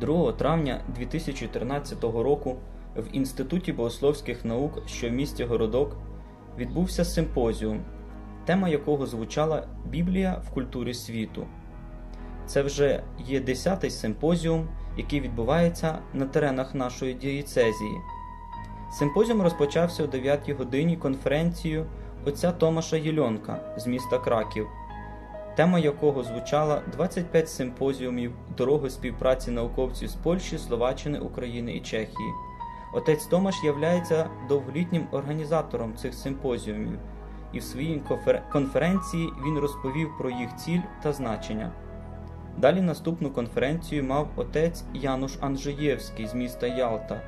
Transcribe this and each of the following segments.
2 травня 2013 року в Інституті богословських наук, що в місті Городок, відбувся симпозіум, тема якого звучала Біблія в культурі світу. Це вже є десятий симпозіум, який відбувається на теренах нашої дієцезії. Симпозіум розпочався о 9 годині конференцією отця Томаша Єльонка з міста Краків, тема якого звучала 25 симпозіумів дороги співпраці науковців з Польщі, Словаччини, України і Чехії. Отець Томаш являється довголітнім організатором цих симпозіумів, і в своїй конференції він розповів про їх ціль та значення. Далі наступну конференцію мав отець Януш Анжеєвський з міста Ялта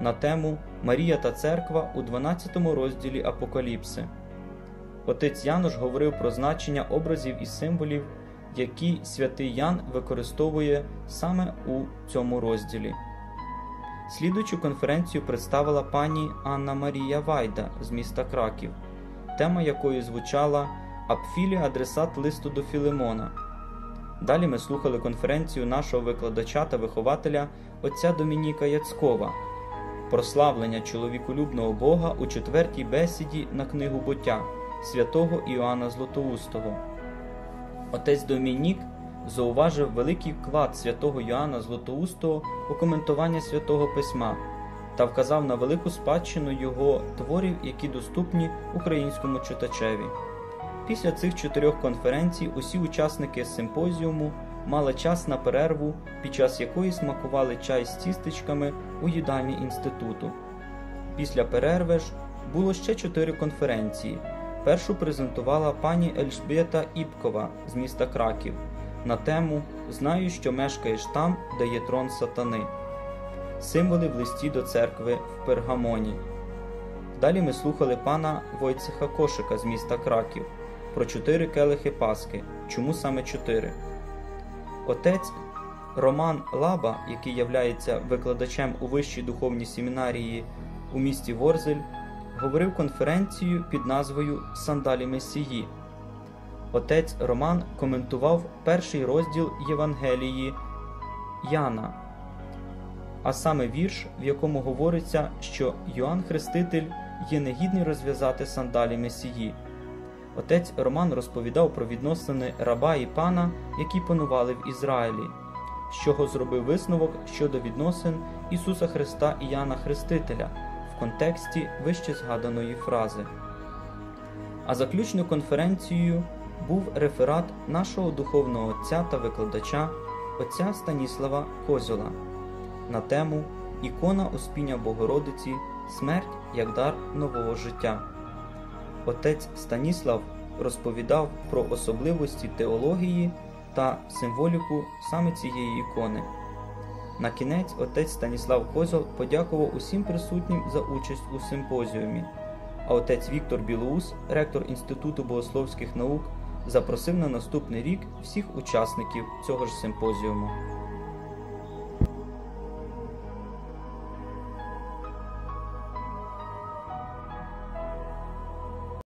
на тему Марія та церква у 12 розділі Апокаліпси. Отець Януш говорив про значення образів і символів, які святий Ян використовує саме у цьому розділі. Слідуючу конференцію представила пані Анна Марія Вайда з міста Краків, тема якої звучала Апфілі адресат листу до Філимона. Далі ми слухали конференцію нашого викладача та вихователя отця Домініка Яцкова, прославлення чоловіколюбного Бога у четвертій бесіді на книгу буття святого Іоанна Златоустого. Отець Домінік зауважив великий вклад святого Йоанна Златоустого у коментування святого Письма та вказав на велику спадщину його творів, які доступні українському читачеві. Після цих чотирьох конференцій усі учасники симпозіуму мали час на перерву, під час якої смакували чай з тістечками у їдальні інституту. Після перерви ж було ще чотири конференції. Першу презентувала пані Ельжбета Іпкова з міста Краків на тему Знаю, що мешкаєш там, де є трон сатани, символи в листі до церкви в Пергамоні. Далі ми слухали пана Войцеха Кошика з міста Краків про чотири келихи Пасхи. Чому саме чотири? Отець Роман Лаба, який являється викладачем у вищій духовній семінарії у місті Ворзель, говорив конференцію під назвою Сандалі Месії. Отець Роман коментував перший розділ Євангелії Яна, а саме вірш, в якому говориться, що Йоанн Хреститель є негідний розв'язати сандалі Месії. Отець Роман розповідав про відносини раба і пана, які панували в Ізраїлі, з чого зробив висновок щодо відносин Ісуса Христа і Яна Хрестителя в контексті вище згаданої фрази. А заключною конференцією був реферат нашого духовного отця та викладача отця Станіслава Козьола на тему Ікона Успіння Богородиці, смерть як дар нового життя. Отець Станіслав розповідав про особливості теології та символіку саме цієї ікони. На кінець отець Станіслав Козол подякував усім присутнім за участь у симпозіумі, а отець Віктор Білоус, ректор Інституту богословських наук, запросив на наступний рік всіх учасників цього ж симпозіуму.